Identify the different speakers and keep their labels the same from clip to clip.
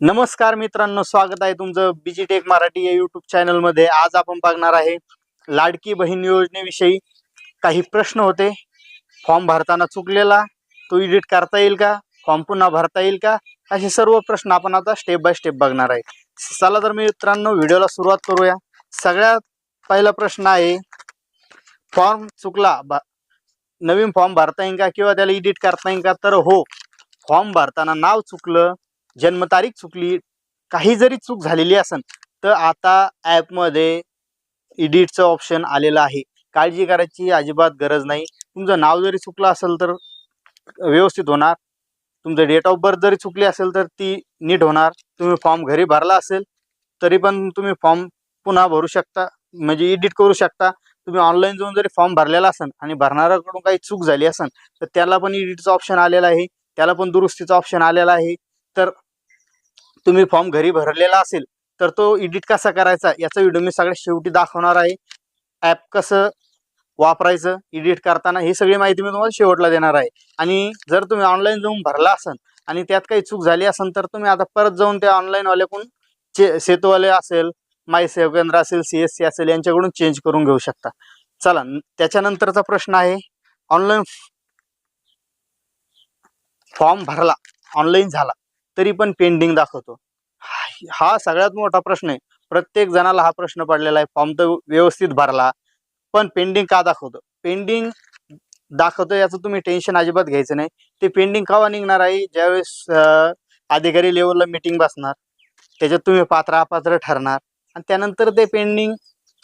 Speaker 1: नमस्कार मित्रांनो स्वागत आहे तुमचं बीजी टेक मराठी या युट्यूब चॅनलमध्ये आज आपण बघणार आहे लाडकी बहीण योजनेविषयी काही प्रश्न होते. फॉर्म भरताना चुकलेला तो एडिट करता येईल का? फॉर्म पुन्हा भरता येईल का? असे सर्व प्रश्न आपण आता स्टेप बाय स्टेप बघणार आहे. चला तर मित्रांनो व्हिडिओला सुरुवात करूया. सगळ्यात पहिला प्रश्न आहे फॉर्म चुकला नवीन फॉर्म भरता येईल का? किंवा त्याला एडिट करता येईल का? तर हो फॉर्म भरताना नाव चुकलं जन्मतारीख चुकली काही जरी चूक झालेली असेल तर आता ॲपमध्ये इडिटचं ऑप्शन आलेलं आहे. काळजी करायची अजिबात गरज नाही. तुमचं नाव जरी चुकलं असेल तर व्यवस्थित होणार. तुमचं डेट ऑफ बर्थ जरी चुकली असेल तर ती नीट होणार. तुम्ही फॉर्म घरी भरला असेल तरी पण तुम्ही फॉर्म पुन्हा भरू शकता. म्हणजे एडिट करू शकता. तुम्ही ऑनलाईन जाऊन जरी फॉर्म भरलेला असेल आणि भरणाऱ्याकडून काही चूक झाली असेल तर त्याला पण एडिटचं ऑप्शन आलेलं आहे. त्याला पण दुरुस्तीचं ऑप्शन आलेलं आहे. तर तुम्ही फॉर्म घरी भरलेला असेल तर तो एडिट कसा करायचा याचा व्हिडिओ मी सगळ्यात शेवटी दाखवणार आहे. ॲप कसं वापरायचं एडिट करताना ही सगळी माहिती मी तुम्हाला शेवटला देणार आहे. आणि जर तुम्ही ऑनलाईन जाऊन भरला असाल आणि त्यात काही चूक झाली असेल तर तुम्ही आता परत जाऊन त्या ऑनलाईनवाल्याकडून चे सेतूवाले असेल माय सेवा केंद्र असेल सी एस सी असेल यांच्याकडून चेंज करून घेऊ शकता. चला त्याच्यानंतरचा प्रश्न आहे ऑनलाईन फॉर्म भरला ऑनलाईन झाला. तरी पण पेंडिंग दाखवतो. हा- सगळ्यात मोठा प्रश्न आहे. प्रत्येक जणाला हा प्रश्न पडलेला आहे. फॉर्म तर व्यवस्थित भरला. पण पेंडिंग का दाखवतो? पेंडिंग दाखवतो याचं तुम्ही टेन्शन अजिबात घ्यायचं नाही. ते पेंडिंग केव्हा निघणार आहे ज्यावेळेस अधिकारी लेवलला मिटिंग बसणार. त्याच्यात तुम्ही पात्र अपात्र ठरणार. आणि त्यानंतर ते पेंडिंग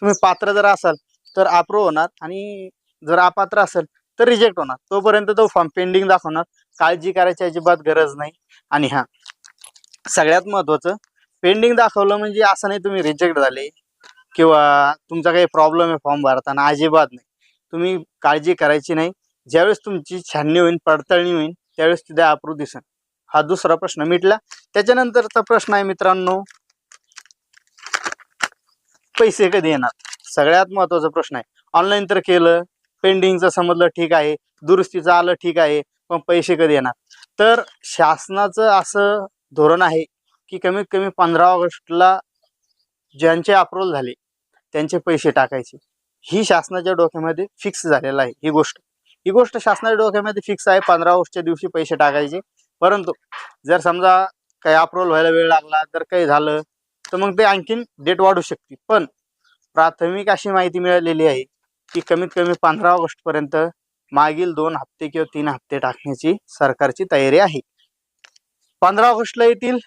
Speaker 1: तुम्ही पात्र जर असाल तर अप्रूव्ह होणार. आणि जर अपात्र असेल तर रिजेक्ट होणार. तोपर्यंत तो फॉर्म पेंडिंग दाखवणार. काळजी करायची अजिबात गरज नाही. आणि हा सगळ्यात महत्वाचं पेंडिंग दाखवलं म्हणजे असं नाही तुम्ही रिजेक्ट झाले. किंवा तुमचा काही प्रॉब्लेम आहे फॉर्म भरताना अजिबात नाही. तुम्ही काळजी करायची नाही. ज्यावेळेस तुमची छाननी होईल पडताळणी होईल त्यावेळेस तिथे अप्रूव्ह दिसेल हा दुसरा प्रश्न मिटला. त्याच्यानंतरचा प्रश्न आहे मित्रांनो पैसे कधी येणार? सगळ्यात महत्त्वाचा प्रश्न आहे. ऑनलाईन तर केलं. पेंडिंगचं समजलं ठीक आहे दुरुस्तीचं आलं ठीक आहे पण पैसे कधी येणार? तर शासनाचं असं धोरण आहे की कमीत कमी पंधरा ऑगस्टला ज्यांचे अप्रूव्हल झाले त्यांचे पैसे टाकायचे. ही शासनाच्या डोक्यामध्ये फिक्स झालेलं आहे ही गोष्ट. ही गोष्ट शासनाच्या डोक्यामध्ये फिक्स आहे पंधरा ऑगस्टच्या दिवशी पैसे टाकायचे. परंतु जर समजा काही अप्रूव्हल व्हायला वेळ लागला तर काही झालं तर मग ते आणखीन डेट वाढू शकते. पण प्राथमिक अशी माहिती मिळालेली आहे की कमीत कमी पंधरा ऑगस्टपर्यंत मागील दोन हप्ते किंवा तीन हप्ते टाकण्याची सरकारची तयारी आहे. पंधरा ऑगस्टला येतील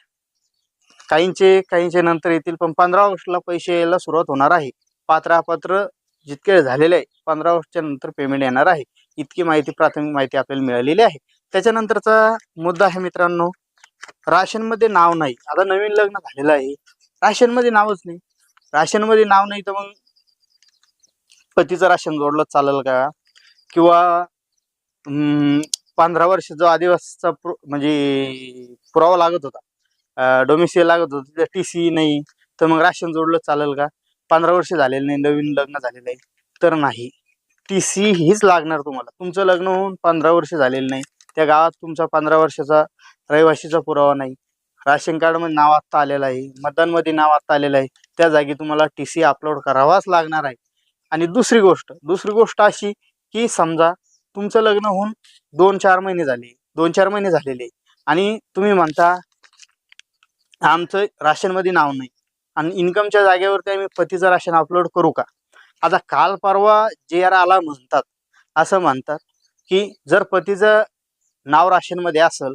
Speaker 1: काहींचे काहींचे नंतर येतील पण पंधरा ऑगस्टला पैसे यायला सुरुवात होणार आहे. पात्रापात्र जितके झालेले आहे पंधरा ऑगस्टच्या नंतर पेमेंट येणार आहे. इतकी माहिती प्राथमिक माहिती आपल्याला मिळालेली आहे. त्याच्यानंतरचा मुद्दा आहे मित्रांनो राशनमध्ये नाव नाही. आता नवीन लग्न झालेलं आहे. राशनमध्ये नावच नाही. राशनमध्ये नाव नाही तर मग पतीचं राशन जोडलं चालेल का? किंवा पंधरा वर्ष जो आदिवासीचा म्हणजे पुरावा लागत होता डोमिसिल लागत होता तिथे टी सी नाही तर मग राशन जोडलं चालेल का? पंधरा वर्ष झालेलं नाही नवीन लग्न झालेलं आहे तर नाही. टी सी हीच लागणार तुम्हाला. तुमचं लग्न होऊन पंधरा वर्ष झालेलं नाही त्या गावात तुमचा पंधरा वर्षाचा रहिवाशीचा पुरावा नाही. राशन कार्डमध्ये नाव आत्ता आलेलं आहे मतदानमध्ये नाव आत्ता आलेलं आहे त्या जागी तुम्हाला टी सी अपलोड करावाच लागणार आहे. आणि दुसरी गोष्ट दुसरी गोष्ट अशी की समजा तुमचं लग्न होऊन दोन चार महिने झाले दोन चार महिने झालेले आणि तुम्ही म्हणता आमचं राशनमध्ये नाव नाही. आणि इन्कमच्या जागेवरती आम्ही पतीचं राशन अपलोड करू का? आता काल परवा जे आर आला म्हणतात असं म्हणतात की जर पतीचं नाव राशनमध्ये असेल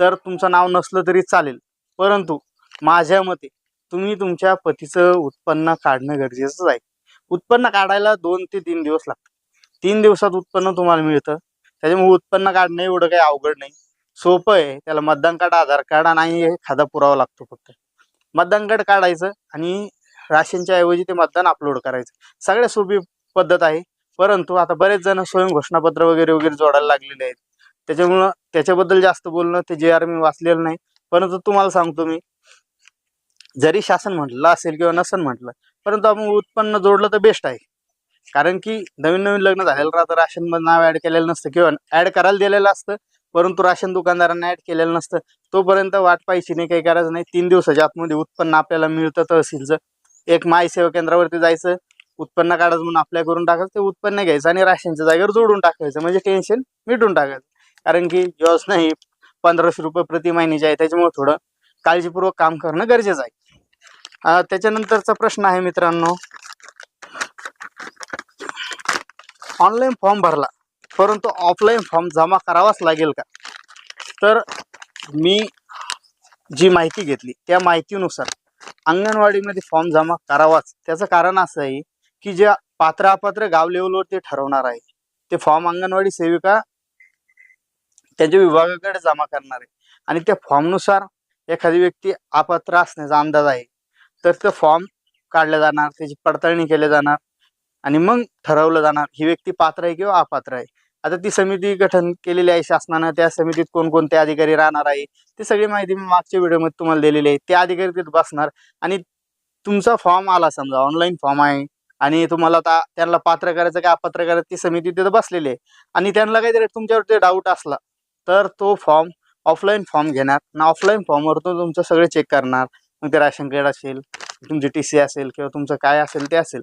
Speaker 1: तर तुमचं नाव नसलं तरी चालेल. परंतु माझ्या मते तुम्ही तुमच्या पतीचं उत्पन्न काढणं गरजेचंच आहे. उत्पन्न काढायला दोन ते तीन दिवस लागतात. तीन दिवसात उत्पन्न तुम्हाला मिळतं. त्याच्यामुळे उत्पन्न काढणं एवढं काही अवघड नाही. सोपं आहे. त्याला मतदान कार्ड आधार कार्ड आणि एखादा पुरावा लागतो फक्त. मतदान कार्ड काढायचं आणि राशनच्या ऐवजी ते मतदान अपलोड करायचं. सगळ्यात सोपी पद्धत आहे. परंतु आता बरेच जण स्वयं घोषणापत्र वगैरे वगैरे जोडायला लागलेले आहेत. त्याच्यामुळं त्याच्याबद्दल जास्त बोलणं ते जे आर मी वाचलेलं नाही. परंतु तुम्हाला सांगतो मी. जरी शासन म्हटलं असेल किंवा नसन म्हटलं परंतु आपण उत्पन्न जोडलं तर बेस्ट आहे. कारण की नवीन नवीन लग्न झालेलं राहतं राशनमध्ये नाव ऍड केलेलं नसतं किंवा ऍड करायला दिलेलं असतं परंतु राशन दुकानदारांना ऍड केलेलं नसतं. तोपर्यंत वाट पाहायची नाही काही करायचं नाही. तीन दिवसाच्या आतमध्ये उत्पन्न आपल्याला मिळतं तहसीलचं. एक माय सेवा केंद्रावरती जायचं उत्पन्न काढायचं म्हणून अप्लाय करून टाकायचं ते उत्पन्न घ्यायचं आणि राशनच्या जागेवर जोडून टाकायचं. म्हणजे टेन्शन मिटून टाकायचं. कारण की योजना ही पंधराशे रुपये प्रति महिन्याची आहे त्याच्यामुळे थोडं काळजीपूर्वक काम करणं गरजेचं आहे. त्याच्यानंतरचा प्रश्न आहे मित्रांनो. ऑनलाईन फॉर्म भरला परंतु ऑफलाईन फॉर्म जमा करावाच लागेल का? तर मी जी माहिती घेतली त्या माहितीनुसार अंगणवाडीमध्ये फॉर्म जमा करावाच. त्याचं कारण असं आहे की जे पात्र अपात्र गाव लेवलवर ते ठरवणार आहे ते फॉर्म अंगणवाडी सेविका त्यांच्या विभागाकडे जमा करणार आहे. आणि त्या फॉर्मनुसार एखादी व्यक्ती अपात्र असण्याचा अंदाज आहे. तर फॉर्म काढले जाणार त्याची पडताळणी केली जाणार आणि मग ठरवलं जाणार ही व्यक्ती पात्र आहे किंवा अपात्र आहे. आता ती समिती गठन केलेली आहे शासनानं त्या समितीत कोणकोणते अधिकारी राहणार आहे ती सगळी माहिती मी मागच्या व्हिडिओमध्ये तुम्हाला दिलेली आहे. ते अधिकारी तिथे बसणार आणि तुमचा फॉर्म आला समजा ऑनलाईन फॉर्म आहे आणि तुम्हाला आता त्यांना पात्र करायचं काय अपात्र करायचं ती समिती तिथे बसलेली आहे. आणि त्यांना काहीतरी तुमच्यावरती डाऊट असला तर तो फॉर्म ऑफलाईन फॉर्म घेणार ना ऑफलाईन फॉर्मवर तो तुमचं सगळं चेक करणार. मग ते राशन कार्ड असेल तुमची टी सी असेल किंवा तुमचं काय असेल ते असेल.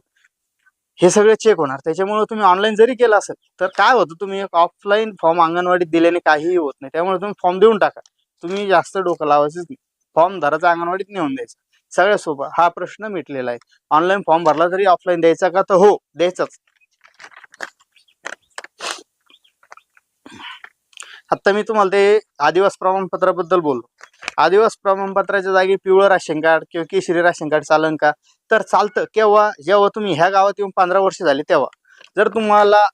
Speaker 1: हे सगळे चेक होणार. त्याच्यामुळे तुम्ही ऑनलाईन जरी केलं असेल तर काय होतं? तुम्ही एक ऑफलाईन फॉर्म अंगणवाडीत दिल्याने काहीही होत नाही. त्यामुळे तुम्ही फॉर्म देऊन टाका. तुम्ही जास्त डोकं लावायचंच नाही. फॉर्म धराचा अंगणवाडीत नेऊन द्यायचा. सगळ्या सोपं हा प्रश्न मिटलेला आहे. ऑनलाईन फॉर्म भरला तरी ऑफलाईन द्यायचा का? तर हो द्यायचाच. आता मी तुम्हाला ते आदिवास प्रमाणपत्राबद्दल बोललो. आदिवास प्रमाणपत्राच्या जागी पिवळं राशन कार्ड किंवा केशरी राशन कार्ड चालन का? तर चालतं. केव्हा? जेव्हा तुम्ही ह्या गावात येऊन पंधरा वर्ष झाली तेव्हा. जर तुम्हाला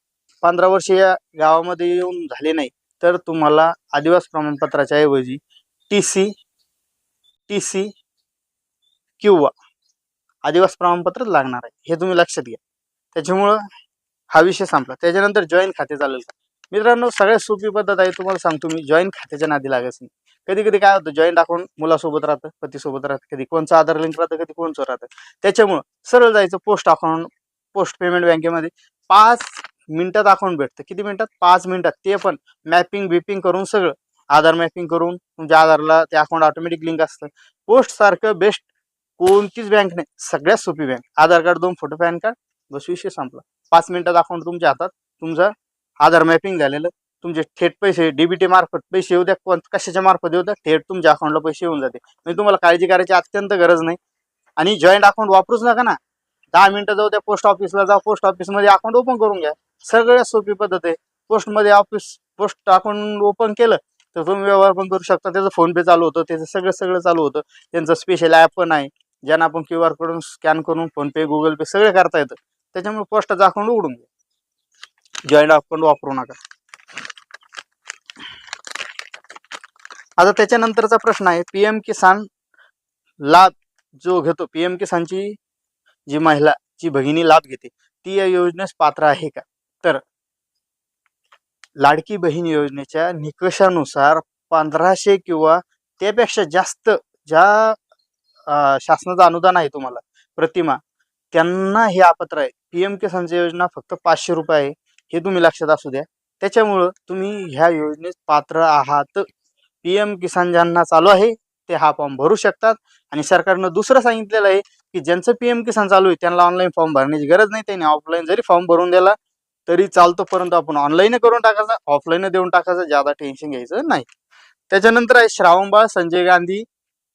Speaker 1: पंधरा वर्ष या गावामध्ये येऊन झाले नाही तर तुम्हाला आदिवास प्रमाणपत्राच्या ऐवजी टी सी टी सी किंवा आदिवास प्रमाणपत्रच लागणार आहे. हे तुम्ही लक्षात घ्या. त्याच्यामुळं हा विषय संपला. त्याच्यानंतर जॉईन खाते चालेल का? मित्रांनो सगळ्यात सोपी पद्धत आहे तुम्हाला सांगतो मी. जॉईन खात्याच्या नादी लागायचं नाही. कधी कधी काय होतं जॉईंट अकाउंट मुलासोबत राहतं पतीसोबत राहतं कधी कोणचं आधार लिंक राहतं कधी कोणचं राहतं. त्याच्यामुळं सरळ जायचं पोस्ट अकाउंट पोस्ट पेमेंट बँकेमध्ये पाच मिनिटात अकाउंट भेटतं. किती मिनिटात? पाच मिनिटात. ते पण मॅपिंग बिपिंग करून सगळं. आधार मॅपिंग करून तुमच्या आधारला ते अकाउंट ऑटोमॅटिक लिंक असतं. पोस्ट सारखं बेस्ट कोणतीच बँक नाही. सगळ्यात सोपी बँक आधार कार्ड दोन फोटो पॅन कार्ड बस विषय संपला. पाच मिनिटात अकाउंट तुमच्या हातात तुमचं आधार मॅपिंग झालेलं. तुमचे थेट पैसे डीबीटी मार्फत पैसे येऊ द्या. कोण कशाच्या मार्फत येऊ द्या? थेट तुमच्या अकाउंटला पैसे येऊन जाते. म्हणजे तुम्हाला काळजी करायची अत्यंत गरज नाही. आणि जॉईंट अकाउंट वापरूच नका ना. दहा मिनिटं जाऊ त्या पोस्ट ऑफिसला जा पोस्ट ऑफिसमध्ये अकाउंट ओपन करून घ्या. सगळ्यात सोपी पद्धत आहे. पोस्टमध्ये ऑफिस पोस्ट अकाउंट ओपन केलं तर तुम्ही व्यवहार पण करू शकता. त्याचं फोन पे चालू होतं. त्याचं सगळं सगळं चालू होतं. त्यांचं स्पेशल ॲप पण आहे. ज्यांना आपण क्यू आरकडून स्कॅन करून फोन पे गुगल पे सगळे करता येतं. त्याच्यामुळे पोस्टाचं अकाउंट उघडून घ्या. जॉईंट अकाउंट वापरू नका. आता त्याच्यानंतरचा प्रश्न आहे पीएम किसान लाभ जो घेतो पीएम किसानची जी महिला जी भगिनी लाभ घेते ती या योजनेस पात्र आहे का? तर लाडकी बहीण योजनेच्या निकषानुसार पंधराशे किंवा त्यापेक्षा जास्त ज्या शासनाचं अनुदान आहे तुम्हाला प्रतिमा त्यांना हे अपात्र आहे. पीएम किसानची योजना फक्त पाचशे रुपये आहे हे तुम्ही लक्षात असू द्या. त्याच्यामुळं तुम्ही ह्या योजनेत पात्र आहात पीएम किसान ज्यांना चालू आहे ते हा फॉर्म भरू शकतात. आणि सरकारनं दुसरं सांगितलेलं आहे की ज्यांचं पीएम किसान चालू आहे त्यांना ऑनलाईन फॉर्म भरण्याची गरज नाही. त्यांनी ऑफलाईन जरी फॉर्म भरून दिला तरी चालतो परंतु आपण ऑनलाईन करून टाकायचं ऑफलाईन देऊन टाकायचं ज्यादा टेन्शन घ्यायचं नाही. त्याच्यानंतर आहे श्रावणबाळ संजय गांधी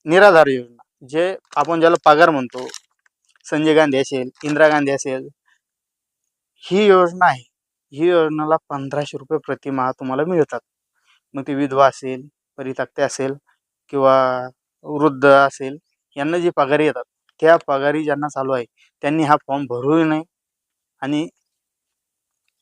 Speaker 1: निराधार योजना जे आपण ज्याला पगार म्हणतो संजय गांधी असेल इंदिरा गांधी असेल ही योजना आहे. ही योजनेला पंधराशे रुपये प्रतिमाह तुम्हाला मिळतात. मग ती विधवा असेल परित्यक्ते असेल किंवा वृद्ध असेल यांना जी पगारी येतात त्या पगारी ज्यांना चालू आहे त्यांनी हा फॉर्म भरूही नाही आणि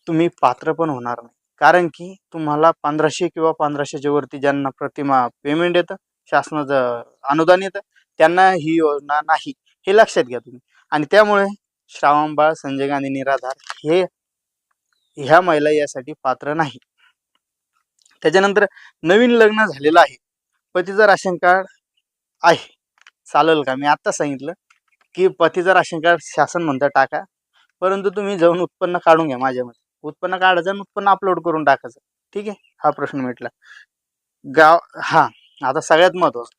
Speaker 1: तुम्ही पात्र पण होणार नाही. कारण की तुम्हाला पंधराशे किंवा पंधराशेच्या वरती ज्यांना प्रतिमा पेमेंट येतं शासनाचं अनुदान येतं त्यांना ही योजना नाही हे लक्षात घ्या तुम्ही. आणि त्यामुळे श्रावणबाळ संजय गांधी निराधार हे ह्या महिला यासाठी पात्र नाही. त्याच्यानंतर नवीन लग्न झालेलं आहे. पतीचं राशन कार्ड आहे. चालेल का? मी आत्ता सांगितलं की पतीचं राशन कार्ड शासन म्हणतं टाका. परंतु तुम्ही जाऊन उत्पन्न काढून घ्या माझ्यामध्ये. उत्पन्न काढायचं आणि उत्पन्न अपलोड करून टाकायचं. ठीक आहे? हा प्रश्न मिटला. गाव हा. आता सगळ्यात महत्वाचं.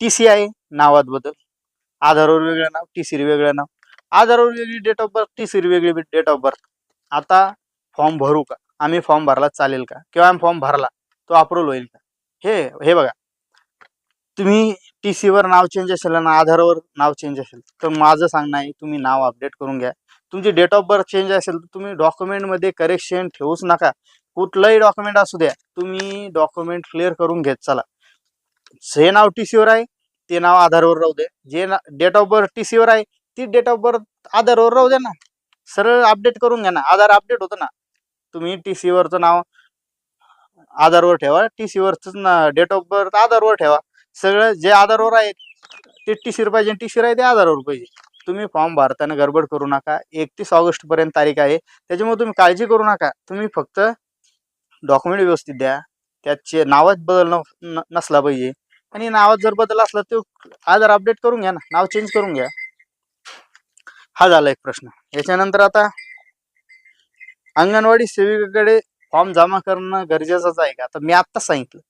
Speaker 1: टी सी आहे नावात बदल आधारवर वेगळं नाव टी सी वेगळं नाव. आधारवर वेगळी date of birth T C वेगळी डेट ऑफ बर्थ आता फॉर्म भरू का? आम्ही फॉर्म भरला चालेल का? किंवा आम्ही फॉर्म भरला तो अप्रूव्ह होईल का? हे हे बघा. तुम्ही टी सीवर नाव चेंज असेल ना आधारवर नाव चेंज असेल तर माझं सांगणं आहे तुम्ही नाव अपडेट करून घ्या. तुमची डेट ऑफ बर्थ चेंज असेल तर तुम्ही डॉक्युमेंटमध्ये करेक्शन ठेवूच नका. कुठलंही डॉक्युमेंट असू द्या तुम्ही डॉक्युमेंट क्लिअर करून घेत चला. जे नाव टी सीवर आहे ते नाव आधारवर राहू दे. जे डेट ऑफ बर्थ टी सीवर आहे ती डेट ऑफ बर्थ आधारवर राहू द्या ना. सरळ अपडेट करून घ्या ना. आधार अपडेट होतं ना. तुम्ही टी सीवरचं नाव आधारवर ठेवा. टी सीवरचं ना डेट ऑफ बर्थ आधारवर ठेवा. सगळं जे आधारवर आहे ते टी सीवर पाहिजे टी सीवर आहे ते आधारवर पाहिजे तुम्ही फॉर्म भरताना गडबड करू नका. एकतीस ऑगस्ट पर्यंत तारीख आहे. त्याच्यामुळे तुम्ही काळजी करू नका. तुम्ही फक्त डॉक्युमेंट व्यवस्थित द्या. त्याचे नावात बदल नसला पाहिजे. आणि नावात जर बदल असला तर आधार अपडेट करून घ्या ना. नाव चेंज करून घ्या. हा झाला एक प्रश्न. याच्यानंतर आता अंगणवाडी सेविकेकडे फॉर्म जमा करणं गरजेचंच आहे का? तर मी आत्ताच सांगितलं.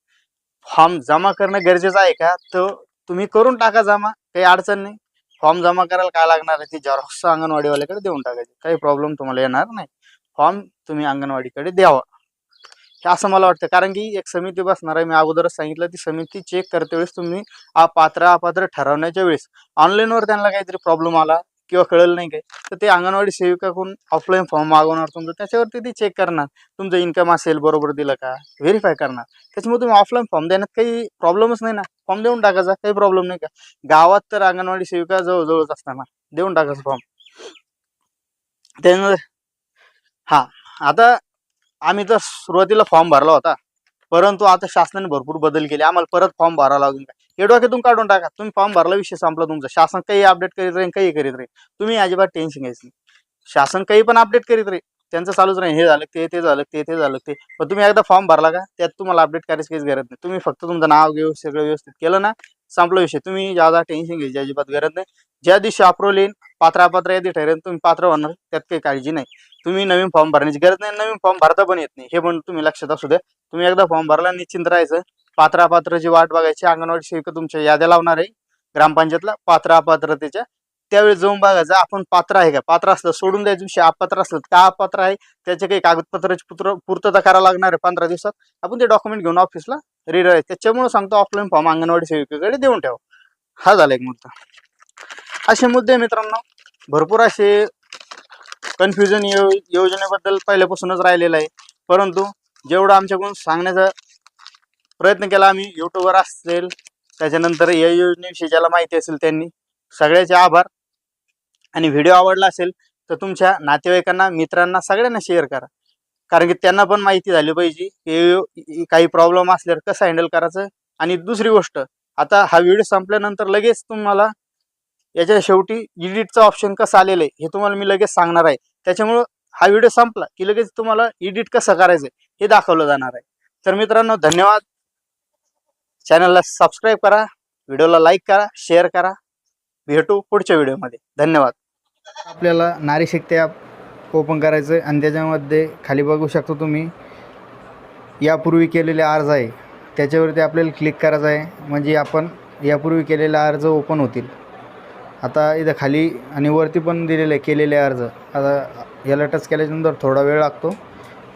Speaker 1: फॉर्म जमा करणं गरजेचं आहे का? तर तुम्ही करून टाका जमा. काही अडचण नाही. फॉर्म जमा करायला काय लागणार आहे ती झेरॉक्स अंगणवाडीवाल्याकडे देऊन टाकायची. काही प्रॉब्लेम तुम्हाला येणार नाही. फॉर्म तुम्ही अंगणवाडीकडे द्यावा. हे असं मला वाटतं. कारण की एक समिती बसणार आहे. मी अगोदरच सांगितलं ती समिती चेक करते वेळेस तुम्ही पात्र अपात्र ठरवण्याच्या वेळेस. ऑनलाईनवर त्यांना काहीतरी प्रॉब्लेम आला किंवा कळलं नाही काय तर ते अंगणवाडी सेविकाकडून ऑफलाईन फॉर्म मागवणार तुमचं. त्याच्यावरती ते चेक करणार. तुमचं इन्कम असेल बरोबर दिलं का? व्हेरीफाय करणार. त्याच्यामुळे तुम्ही ऑफलाईन फॉर्म देण्यात काही प्रॉब्लेमच नाही ना. फॉर्म देऊन टाकायचा काही प्रॉब्लेम नाही का? गावात तर अंगणवाडी सेविका जवळजवळच असताना देऊन टाकायचा फॉर्म त्यानंतर हा आता आम्ही तर सुरुवातीला फॉर्म भरला होता. परंतु आता शासनाने भरपूर बदल केले. आम्हाला परत फॉर्म भरावा लागेल का? हे डोक्यातून काढून टाका. तुम्ही फॉर्म भरला विषय संपला तुमचा. शासन काही अपडेट करीत राहील काही करीत राहील तुम्ही अजिबात टेन्शन घ्यायचं नाही. शासन काही पण अपडेट करीत राहील त्यांचं चालूच राहील. हे झालं ते ते झालं ते ते झालं ते. पण तुम्ही एकदा फॉर्म भरला का त्यात तुम्हाला अपडेट करायची काहीच गरज नाही. तुम्ही फक्त तुमचं नाव घेऊ सगळं व्यवस्थित केलं ना संपला विषय. तुम्ही ज्यादा टेन्शन घ्यायची अजिबात गरज नाही. ज्या दिवशी अप्रूव्हल येईल पात्र अपात्र यादी ठरेल तुम्ही पात्र होणार. त्यात काही काळजी नाही. तुम्ही नवीन फॉर्म भरण्याची गरज नाही नवीन फॉर्म भरता पण येत नाही. हे पण तुम्ही लक्षात असू द्या. तुम्ही एकदा फॉर्म भरला निश्चिंत राहायचं. पात्र अपात्रची वाट बघायची अंगणवाडी सेविका तुमच्या याद्या लावणार आहे ग्रामपंचायतला पात्र अपात्रतेच्या त्यावेळी जाऊन बघायचं आपण पात्र आहे का? पात्र असलं सोडून द्यायचं दिवशी अपात्र असलं का अपात्र आहे? त्याचे काही कागदपत्राची पुत्र पूर्तता करायला लागणार आहे पंधरा दिवसात. आपण ते डॉक्युमेंट घेऊन ऑफिसला रेडी आहे. त्याच्यामुळे सांगतो ऑफलाईन फॉर्म अंगणवाडी सेविकेकडे देऊन ठेवा. हा झाला एक मुद्दा. असे मुद्दे मित्रांनो. भरपूर असे कन्फ्युजन यो योजनेबद्दल पहिल्यापासूनच राहिलेलं आहे. परंतु जेवढं आमच्याकडून सांगण्याचा प्रयत्न केला आम्ही. युट्यूबवर असेल त्याच्यानंतर या योजनेविषयी ज्याला माहिती असेल त्यांनी सगळ्याचे आभार. आणि व्हिडिओ आवडला असेल तर तुमच्या नातेवाईकांना मित्रांना सगळ्यांना शेअर करा. कारण की त्यांना पण माहिती झाली पाहिजे की काही प्रॉब्लेम असल्यावर कसं हँडल करायचं? आणि दुसरी गोष्ट आता हा व्हिडिओ संपल्यानंतर लगेच तुम्हाला याच्या शेवटी एडिटचं ऑप्शन कसं आलेलं आहे हे तुम्हाला मी लगेच सांगणार आहे. त्याच्यामुळं हा व्हिडिओ संपला की लगेच तुम्हाला एडिट कसं करायचं हे दाखवलं जाणार आहे. तर मित्रांनो धन्यवाद. चॅनलला सबस्क्राईब करा व्हिडिओला लाईक करा शेअर करा. भेटू पुढच्या व्हिडिओमध्ये धन्यवाद. आपल्याला नारी शक्ती ॲप ओपन करायचं आहे आणि त्याच्यामध्ये खाली बघू शकतो तुम्ही यापूर्वी केलेले अर्ज आहे. त्याच्यावरती आपल्याला क्लिक करायचं आहे. म्हणजे आपण यापूर्वी केलेले अर्ज ओपन होतील. आता इथं खाली आणि वरती पण दिलेले केलेले अर्ज. आता याला टच केल्याच्यानंतर थोडा वेळ लागतो.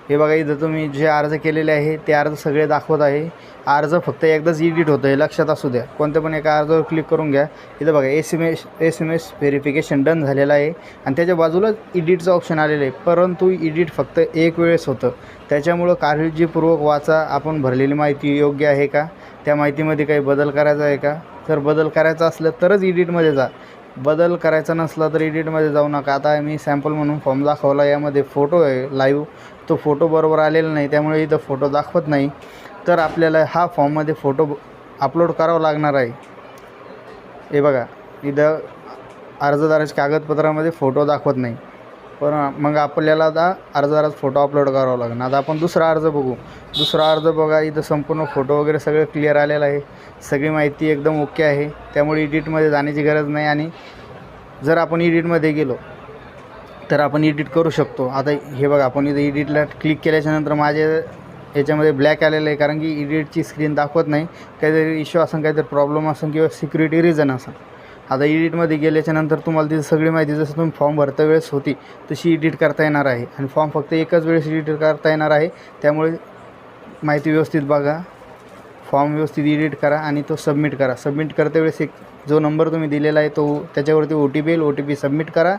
Speaker 1: हे बघा इथं तुम्ही जे अर्ज केलेले आहे ते अर्ज सगळे दाखवत आहे. अर्ज फक्त एकदाच एडिट होतं आहे लक्षात असू द्या. कोणत्या पण एका अर्जावर क्लिक करून घ्या. इथं बघा S M S S M S verification done झालेलं आहे. आणि त्याच्या बाजूलाच इडिटचं ऑप्शन आलेलं आहे. परंतु एडिट फक्त एक वेळेस होतं. त्याच्यामुळं काळजीपूर्वक वाचा. आपण भरलेली माहिती योग्य आहे का? त्या माहितीमध्ये काही बदल करायचा आहे का? जर बदल करायचा असलं तरच इडिटमध्ये जा. बदल करायचा नसला तर एडिटमध्ये जाऊ नका. आता मी सॅम्पल म्हणून फॉर्म दाखवला. यामध्ये फोटो आहे लाईव्ह तो फोटो बरोबर आलेला नाही त्यामुळे इथं फोटो दाखवत नाही. तर आपल्याला हा फॉर्ममध्ये फोटो अपलोड करावा लागणार आहे. हे बघा इथं अर्जदाराच्या कागदपत्रामध्ये फोटो दाखवत नाही. पण मग आपल्याला आता अर्जदाराचा फोटो अपलोड करावा लागणार आता आपण दुसरा अर्ज बघू. दुसरा अर्ज बघा इथं संपूर्ण फोटो वगैरे सगळं क्लिअर आलेलं आहे. सगळी माहिती एकदम ओके आहे. त्यामुळे इडिटमध्ये जाण्याची गरज नाही. आणि जर आपण इडिटमध्ये गेलो तर आपण एडिट करू शकतो. आता हे बघा आपण इथं एडिटला क्लिक केल्याच्यानंतर माझे याच्यामध्ये ब्लॅक आलेलं आहे. कारण की इडिटची स्क्रीन दाखवत नाही. काहीतरी इश्यू असं काहीतरी प्रॉब्लेम असेल किंवा सिक्युरिटी रिझन असेल आता एडिटमध्ये गेल्याच्यानंतर तुम्हाला तिथं सगळी माहिती जसं तुम्ही फॉर्म भरता वेळेस होती तशी एडिट करता येणार आहे. आणि फॉर्म फक्त एकच वेळेस एडिट करता येणार आहे. त्यामुळे माहिती व्यवस्थित बघा. फॉर्म व्यवस्थित एडिट करा आणि तो सबमिट करा. सबमिट करते वेळेस एक जो नंबर तुम्ही दिलेला आहे तो त्याच्यावरती ओ टी पी येईल. ओ टी पी सबमिट करा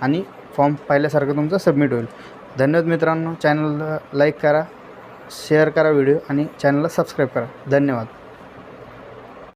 Speaker 1: आणि फॉर्म पाहिल्यासारखं तुमचं सबमिट होईल. धन्यवाद मित्रांनो. चॅनलला लाईक करा शेअर करा व्हिडिओ आणि चॅनलला सबस्क्राईब करा. धन्यवाद.